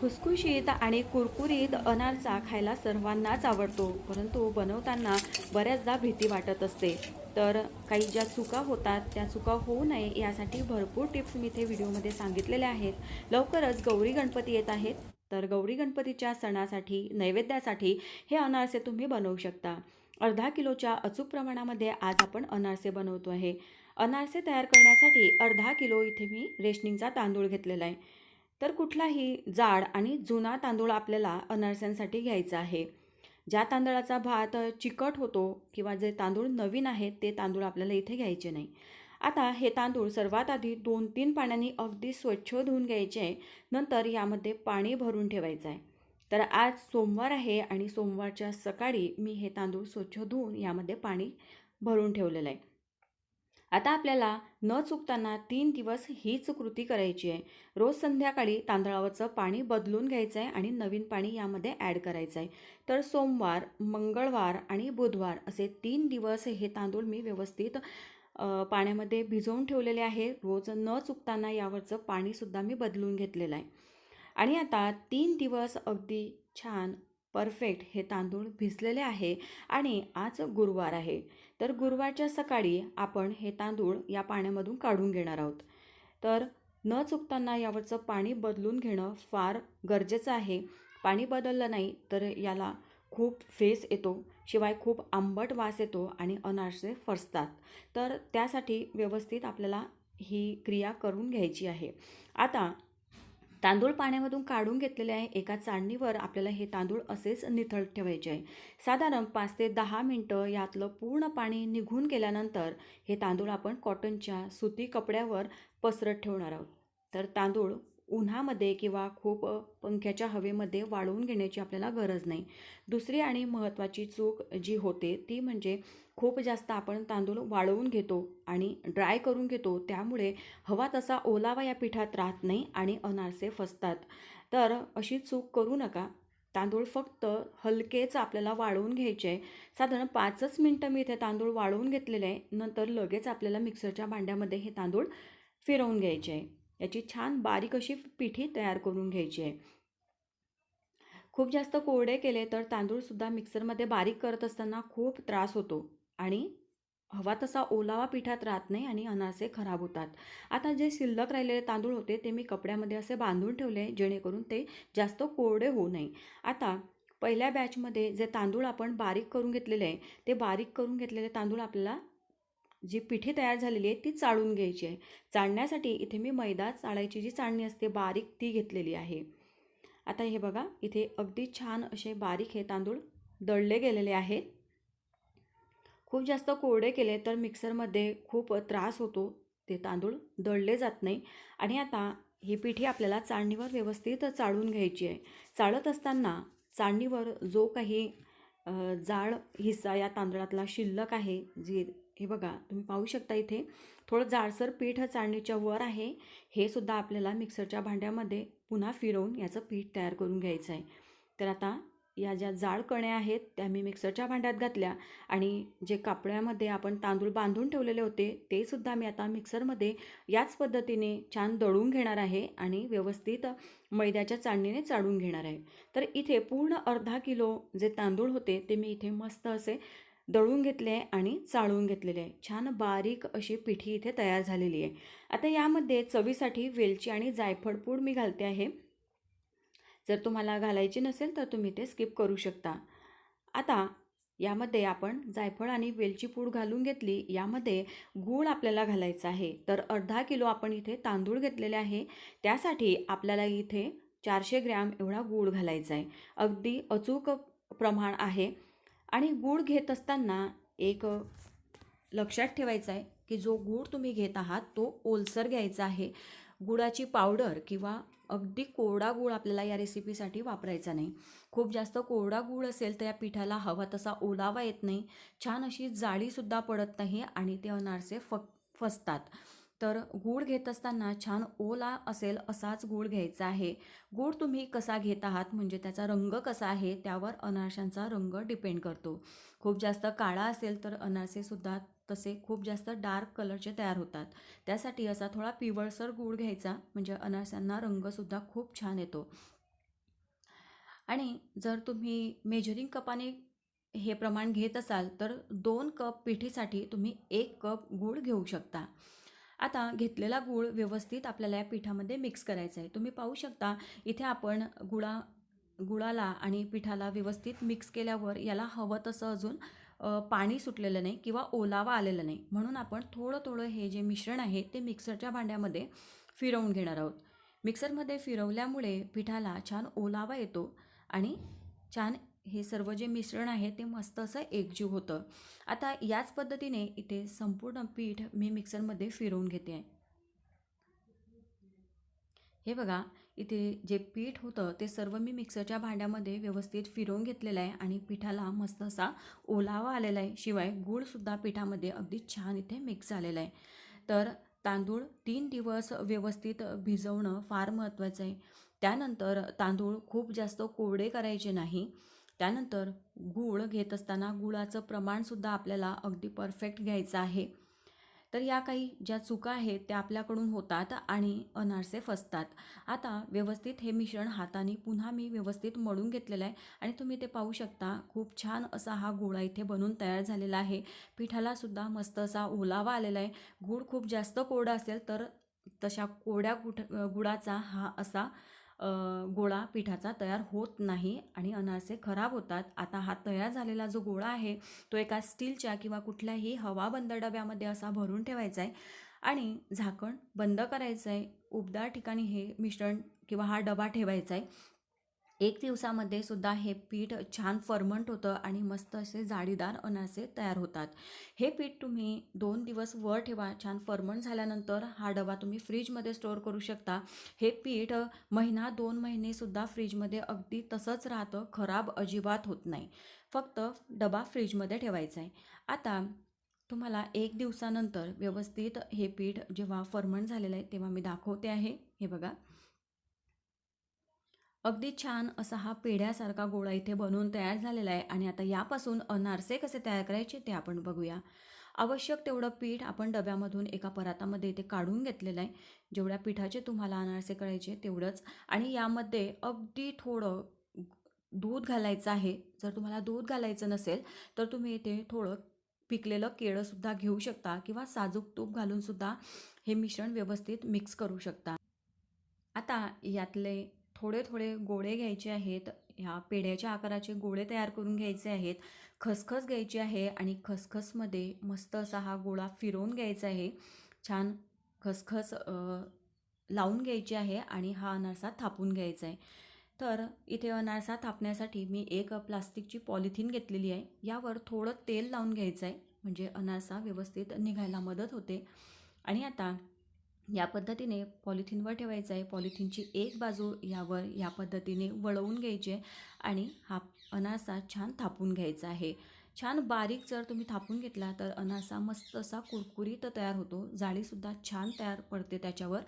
खुसखुशीत आणि कुरकुरीत अनारसा खायला सर्वांनाच आवडतो. परंतु बनवताना बऱ्याचदा भीती वाटत असते. तर काही ज्या चुका होतात त्या चुका होऊ नये यासाठी भरपूर टिप्स मी इथे व्हिडिओमध्ये सांगितलेल्या आहेत. लवकरच गौरी गणपती येत आहेत. तर गौरी गणपतीच्या सणासाठी नैवेद्यासाठी हे अनारसे तुम्ही बनवू शकता. अर्धा किलोच्या अचूक प्रमाणामध्ये आज आपण अनारसे बनवतो आहे. अनारसे तयार करण्यासाठी अर्धा किलो इथे मी रेशनिंगचा तांदूळ घेतलेला आहे. तर कुठलाही जाड आणि जुना तांदूळ आपल्याला अनारस्यांसाठी घ्यायचा आहे. ज्या तांदळाचा भात चिकट होतो किंवा जे तांदूळ नवीन आहेत ते तांदूळ आपल्याला इथे घ्यायचे नाही. आता हे तांदूळ सर्वात आधी दोन तीन पाण्याने अगदी स्वच्छ धुवून घ्यायचे आहे नंतर यामध्ये पाणी भरून ठेवायचं आहे. तर आज सोमवार आहे आणि सोमवारच्या सकाळी मी हे तांदूळ स्वच्छ धुवून यामध्ये पाणी भरून ठेवलेलं आहे. आता आपल्याला न चुकताना तीन दिवस हीच कृती करायची आहे. रोज संध्याकाळी तांदळावरचं पाणी बदलून घ्यायचं आहे आणि नवीन पाणी यामध्ये ॲड करायचं आहे तर सोमवार मंगळवार आणि बुधवार असे तीन दिवस हे तांदूळ मी व्यवस्थित पाण्यामध्ये भिजवून ठेवलेले आहे. रोज न चुकताना यावरचं पाणीसुद्धा मी बदलून घेतलेलं आहे. आणि आता तीन दिवस अगदी छान परफेक्ट हे तांदूळ भिजलेले आहे आणि आज गुरुवार आहे. तर गुरुवारच्या सकाळी आपण हे तांदूळ या पाण्यामधून काढून घेणार आहोत. तर न चुकताना यावरचं पाणी बदलून घेणं फार गरजेचं आहे. पाणी बदललं नाही तर याला खूप फेस येतो शिवाय खूप आंबट वास येतो आणि अनारसे फसतात तर त्यासाठी व्यवस्थित आपल्याला ही क्रिया करून घ्यायची आहे. आता तांदूळ पाण्यामधून काढून घेतलेले आहे. एका चाळणीवर आपल्याला हे तांदूळ असेच निथळत ठेवायचे आहे. साधारण पाच ते दहा मिनटं यातलं पूर्ण पाणी निघून गेल्यानंतर हे तांदूळ आपण कॉटनच्या सुती कपड्यावर पसरत ठेवणार आहोत. तर तांदूळ उन्हामध्ये किंवा खूप पंख्याच्या हवेमध्ये वाळवून घेण्याची आपल्याला गरज नाही. दुसरी आणि महत्त्वाची चूक जी होते ती म्हणजे खूप जास्त आपण तांदूळ वाळवून घेतो आणि ड्राय करून घेतो त्यामुळे हवा तसा ओलावा या पिठात राहत नाही आणि अनारसे फसतात. तर अशी चूक करू नका. तांदूळ फक्त हलकेच आपल्याला वाळवून घ्यायचे आहे. साधारण पाचच मिनटं मी इथे तांदूळ वाळवून घेतलेले आहे. नंतर लगेच आपल्याला मिक्सरच्या भांड्यामध्ये हे तांदूळ फिरवून घ्यायचे आहे. याची छान बारीक अशी पिठी तयार करून घ्यायची आहे. खूप जास्त कोरडे केले तर तांदूळसुद्धा मिक्सरमध्ये बारीक करत असताना खूप त्रास होतो. आणि हवा तसा ओलावा पिठात राहत नाही आणि अनारसे खराब होतात. आता जे शिल्लक राहिलेले तांदूळ होते ते मी कपड्यामध्ये असे बांधून ठेवले जेणेकरून ते जास्त कोरडे होऊ नये. आता पहिल्या बॅचमध्ये जे तांदूळ आपण बारीक करून घेतलेले आहे ते बारीक करून घेतलेले तांदूळ आपल्याला जी पिठी तयार झालेली आहे ती चाळून घ्यायची आहे. चाळण्यासाठी इथे मी मैदा चाळायची जी चाळणी असते बारीक ती घेतलेली आहे. आता हे बघा इथे अगदी छान असे बारीक हे तांदूळ दळले गेलेले आहेत. खूप जास्त कोरडे केले तर मिक्सरमध्ये खूप त्रास होतो. ते तांदूळ दळले जात नाही. आणि आता ही पिठी आपल्याला चाळणीवर व्यवस्थित चाळून घ्यायची आहे. चाळत असताना चाळणीवर जो काही जाळ जाड हिस्सा या तांदळातला शिल्लक आहे जी हे बघा तुम्ही पाहू शकता इथे. थोडं जाडसर पीठ चाळणीच्या वर आहे. हे सुद्धा आपल्याला मिक्सरच्या भांड्यामध्ये पुन्हा फिरवून याचं पीठ तयार करून घ्यायचं आहे. तर आता या ज्या जाड कण्या आहेत त्या मी मिक्सरच्या भांड्यात घातल्या आणि जे कापड्यामध्ये आपण तांदूळ बांधून ठेवलेले होते ते सुद्धा मी आता मिक्सरमध्ये याच पद्धतीने छान दळून घेणार आहे आणि व्यवस्थित मैद्याच्या चाळणीने चाळून घेणार आहे. तर इथे पूर्ण अर्धा किलो जे तांदूळ होते ते मी इथे मस्त असे दळून घेतले आहे आणि चाळून घेतलेले आहे. छान बारीक अशी पिठी इथे तयार झालेली आहे. आता यामध्ये चवीसाठी वेलची आणि जायफळ पूड मी घालते आहे. जर तुम्हाला घालायची नसेल तर तुम्ही ते स्किप करू शकता. आता यामध्ये आपण जायफळ आणि वेलची पूड घालून घेतली. यामध्ये गूळ आपल्याला घालायचा आहे. तर अर्धा किलो आपण इथे तांदूळ घेतलेले आहे. त्यासाठी आपल्याला इथे चारशे ग्रॅम एवढा गूळ घालायचा आहे. अगदी अचूक प्रमाण आहे. आणि गूळ घेत असताना एक लक्षात ठेवायचं आहे की जो गूळ तुम्ही घेत आहात तो ओलसर घ्यायचा आहे. गुळाची पावडर किंवा अगदी कोरडा गूळ आपल्याला या रेसिपीसाठी वापरायचा नाही. खूप जास्त कोरडा गूळ असेल तर या पिठाला हवा तसा ओलावा येत नाही. छान अशी जाळीसुद्धा पडत नाही आणि ते अनारसे फ फसतात. तर गूळ घेत असताना छान ओला असेल असाच गूळ घ्यायचा आहे. गूळ तुम्ही कसा घेत आहात म्हणजे त्याचा रंग कसा आहे त्यावर अनारशांचा रंग डिपेंड करतो. खूप जास्त काळा असेल तर अनारसेसुद्धा तसे खूप जास्त डार्क कलरचे तयार होतात. त्यासाठी असा थोडा पिवळसर गूळ घ्यायचा म्हणजे अनारसांना रंगसुद्धा खूप छान येतो. आणि जर तुम्ही मेजरिंग कपाने हे प्रमाण घेत असाल तर दोन कप पिठीसाठी तुम्ही एक कप गूळ घेऊ शकता. आता घेतलेला गूळ व्यवस्थित आपल्याला या पिठामध्ये मिक्स करायचा आहे. तुम्ही पाहू शकता इथे आपण गुळा गुळाला आणि पिठाला व्यवस्थित मिक्स केल्यावर याला हवं तसं अजून पाणी सुटलेलं नाही किंवा ओलावा आलेला नाही. म्हणून आपण थोडं थोडं हे जे मिश्रण आहे ते मिक्सरच्या भांड्यामध्ये फिरवून घेणार आहोत. मिक्सरमध्ये फिरवल्यामुळे पिठाला छान ओलावा येतो आणि छान हे सर्व जे मिश्रण आहे ते मस्त असं एकजीव होतं. आता याच पद्धतीने इथे संपूर्ण पीठ मी मिक्सरमध्ये फिरवून घेते. आहे हे बघा इथे जे पीठ होतं ते सर्व मी मिक्सरच्या भांड्यामध्ये व्यवस्थित फिरवून घेतलेलं आहे आणि पिठाला मस्त असा ओलावा आलेला आहे. शिवाय गूळसुद्धा पिठामध्ये अगदी छान इथे मिक्स झालेला आहे. तर तांदूळ तीन दिवस व्यवस्थित भिजवणं फार महत्त्वाचं आहे. त्यानंतर तांदूळ खूप जास्त कोरडे करायचे नाही. त्यानंतर गूळ घेत असताना गुळाचं प्रमाणसुद्धा आपल्याला अगदी परफेक्ट घ्यायचं आहे. तर या काही ज्या चुका आहेत त्या आपल्याकडून होतात आणि अनारसे फसतात. आता व्यवस्थित हे मिश्रण हाताने पुन्हा मी व्यवस्थित मळून घेतलेलं आहे आणि तुम्ही ते पाहू शकता खूप छान असा हा गोळा इथे बनून तयार झालेला आहे. पिठालासुद्धा मस्त असा ओलावा आलेला आहे. गूळ खूप जास्त कोरडा असेल तर तशा कोरड्या गुठ गुळाचा हा असा गोळा पिठाचा तयार होत नाही आणि अनारसे खराब होतात. आता हा तयार झालेला जो गोळा आहे तो एका स्टीलच्या किंवा कुठल्याही हवाबंद डब्यामध्ये असा भरून ठेवायचा आहे आणि झाकण बंद करायचं आहे. उबदार ठिकाणी हे मिश्रण किंवा हा डबा ठेवायचा आहे. एक दिवसामध्ये सुद्धा हे पीठ छान फर्मंट होतं आणि मस्त असे जाळीदार अनासे तयार होतात. हे पीठ तुम्ही दोन दिवस वर ठेवा छान फर्मंट झाल्यानंतर हा डबा तुम्ही फ्रीजमध्ये स्टोअर करू शकता. हे पीठ महिना दोन महिनेसुद्धा फ्रीजमध्ये अगदी तसंच राहतं खराब अजिबात होत नाही. फक्त डबा फ्रीजमध्ये ठेवायचा आहे. आता तुम्हाला एक दिवसानंतर व्यवस्थित हे पीठ जेव्हा फर्मंट झालेलं आहे तेव्हा मी दाखवते आहे. हे बघा. अगदी छान असा हा पेढ्यासारखा गोळा इथे बनवून तयार झालेला आहे आणि आता यापासून अनारसे कसे तयार करायचे ते आपण बघूया. आवश्यक तेवढं पीठ आपण डब्यामधून एका परातामध्ये इथे काढून घेतलेलं आहे. जेवढ्या पिठाचे तुम्हाला अनारसे करायचे तेवढंच. आणि यामध्ये अगदी थोडं दूध घालायचं आहे. जर तुम्हाला दूध घालायचं नसेल तर तुम्ही इथे थोडं पिकलेलं केळंसुद्धा घेऊ शकता किंवा साजूक तूप घालूनसुद्धा हे मिश्रण व्यवस्थित मिक्स करू शकता. आता यातले थोडे थोडे गोळे घ्यायचे आहेत. ह्या पेढ्याच्या आकाराचे गोळे तयार करून घ्यायचे आहेत. खसखस घ्यायची आहे आणि खसखसमध्ये मस्त असा हा गोळा फिरवून घ्यायचा आहे. छान खसखस लावून घ्यायची आहे आणि हा अनारसा थापून घ्यायचा आहे. तर इथे अनारसा थापण्यासाठी मी एक प्लास्टिकची पॉलिथिन घेतलेली आहे. यावर थोडं तेल लावून घ्यायचं आहे. म्हणजे अनारसा व्यवस्थित निघायला मदत होते. आणि आता या पद्धतीने पॉलिथिनवर ठेवायचं आहे. पॉलिथिनची एक बाजू यावर या पद्धतीने वळवून घ्यायची आहे आणि हा अनारसा छान थापून घ्यायचा आहे. छान बारीक जर तुम्ही थापून घेतला तर अनारसा मस्त असा कुरकुरीत तयार होतो. जाळीसुद्धा छान तयार पडते त्याच्यावर.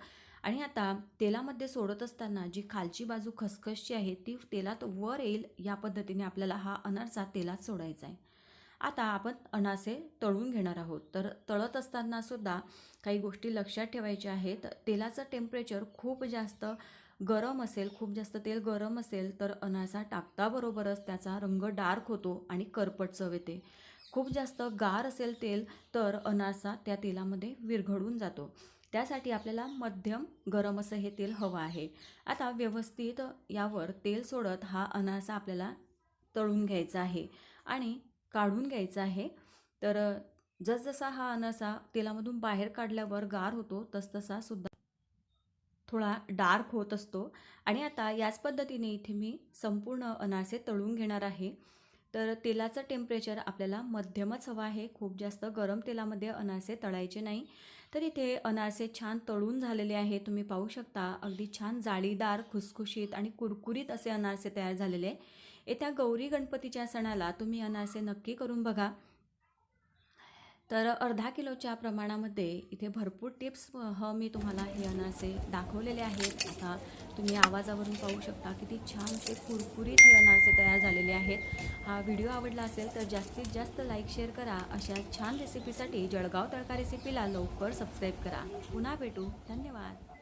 आणि आता तेलामध्ये सोडत असताना जी खालची बाजू खसखसची आहे ती तेलात वर येईल या पद्धतीने आपल्याला हा अनारसा तेलात सोडायचा आहे. आता आपण अनासे तळून घेणार आहोत. तर तळत असताना सुद्धा काही गोष्टी लक्षात ठेवायच्या आहेत. तेलाचं टेम्परेचर खूप जास्त गरम असेल खूप जास्त तेल गरम असेल तर अनारसा टाकताबरोबरच त्याचा रंग डार्क होतो आणि करपट चव येते. खूप जास्त गार असेल तेल तर अनारसा त्या तेलामध्ये विरघळून जातो. त्यासाठी आपल्याला मध्यम गरम असं हे तेल हवं आहे. आता व्यवस्थित यावर तेल सोडत हा अनारसा आपल्याला तळून घ्यायचा आहे. आणि काढून घ्यायचा आहे. तर जसजसा हा अनारसा तेलामधून बाहेर काढल्यावर गार होतो तसतसा सुद्धा थोडा डार्क होत असतो. आणि आता याच पद्धतीने इथे मी संपूर्ण अनारसे तळून घेणार आहे. तर तेलाचं टेम्परेचर आपल्याला मध्यमच हवं आहे. खूप जास्त गरम तेलामध्ये अनारसे तळायचे नाही. तर इथे अनारसे छान तळून झालेले आहे तुम्ही पाहू शकता अगदी छान जाळीदार खुसखुशीत आणि कुरकुरीत असे अनारसे तयार झालेले. आहे. येत्या गौरी गणपतीच्या सणाला तुम्ही अनारसे नक्की करून बघा. तर अर्धा किलोच्या प्रमाणामध्ये इथे भरपूर टिप्स ह मी तुम्हाला हे अनारसे दाखवलेले आहेत. आता तुम्ही आवाजावरून पाहू शकता किती छान असे कुरकुरीत हे अनारसे तयार झालेले आहेत. हा व्हिडिओ आवडला असेल तर जास्तीत जास्त लाईक शेअर करा. अशा छान रेसिपीसाठी जळगाव तडका रेसिपीला लवकर सबस्क्राईब करा. पुन्हा भेटू. धन्यवाद.